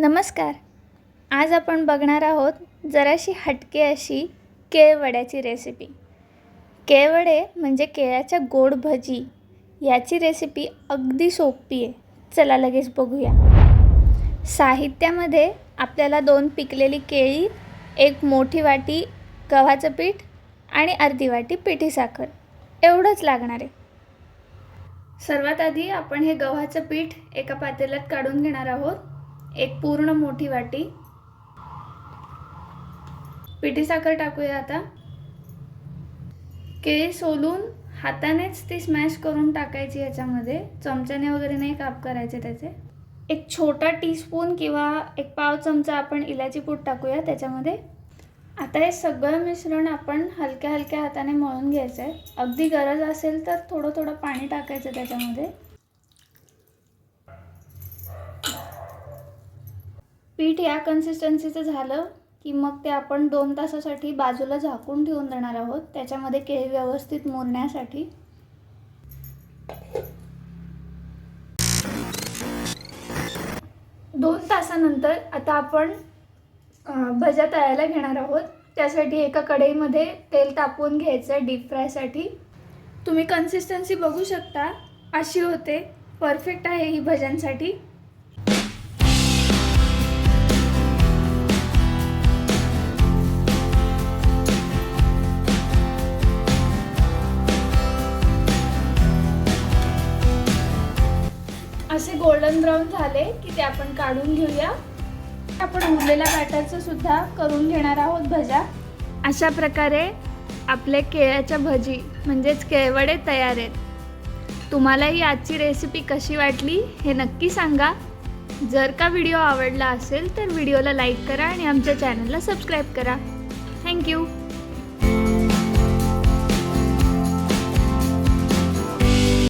नमस्कार. आज आपण बघणार आहोत जराशी हटके अशी केळवड्याची रेसिपी केळवडे म्हणजे केळ्याच्या गोड भजी याची रेसिपी अगदी सोपी आहे. चला लगेच बघूया. साहित्यामध्ये आपल्याला दोन पिकलेली केळी एक मोठी वाटी गव्हाचं पीठ आणि अर्धी वाटी पिठी साखर. एवढंच लागणार आहे. सर्वात आधी आपण हे गव्हाचं पीठ एका पातेल्यात काढून घेणार आहोत. एक पूर्ण मोठी वाटी. पिठी साखर टाकूया आता. केळी सोलून हातानेच ती स्मॅश करून टाकायची याच्यामध्ये. चमच्याने वगैरे नाही काप करायचे त्याचे. एक छोटा टीस्पून किंवा एक पाव चमचा आपण इलायची पूड टाकूया त्याच्यामध्ये. आता हे सगळं मिश्रण आपण हलक्या हलक्या हाताने मळून घ्यायचं आहे अगदी गरज असेल तर थोडं थोडं पाणी टाकायचं त्याच्यामध्ये. पीठ या कन्सिस्टन्सीचं झालं की मग ते आपण दोन तासासाठी बाजूला झाकून ठेवून देणार आहोत. त्याच्यामध्ये केळी व्यवस्थित मुरण्यासाठी दोन तासानंतर आता आपण भज्या तळायला घेणार आहोत. त्यासाठी एका कढईमध्ये तेल तापवून घ्यायचं आहे डीप फ्रायसाठी तुम्ही कन्सिस्टन्सी बघू शकता. अशी होते. परफेक्ट आहे ही भज्यांसाठी. असे गोल्डन ब्राऊन झाले की ते आपण काढून घेऊया. आपण उरलेल्या बॅटरचं सुद्धा करून घेणार आहोत भज्या. अशा प्रकारे आपले केळ्याच्या भजी म्हणजेच केळवडे तयार आहेत. तुम्हालाही आजची रेसिपी कशी वाटली हे नक्की सांगा. जर का व्हिडिओ आवडला असेल तर व्हिडिओला लाईक करा आणि आमच्या चॅनलला सबस्क्राईब करा. थँक्यू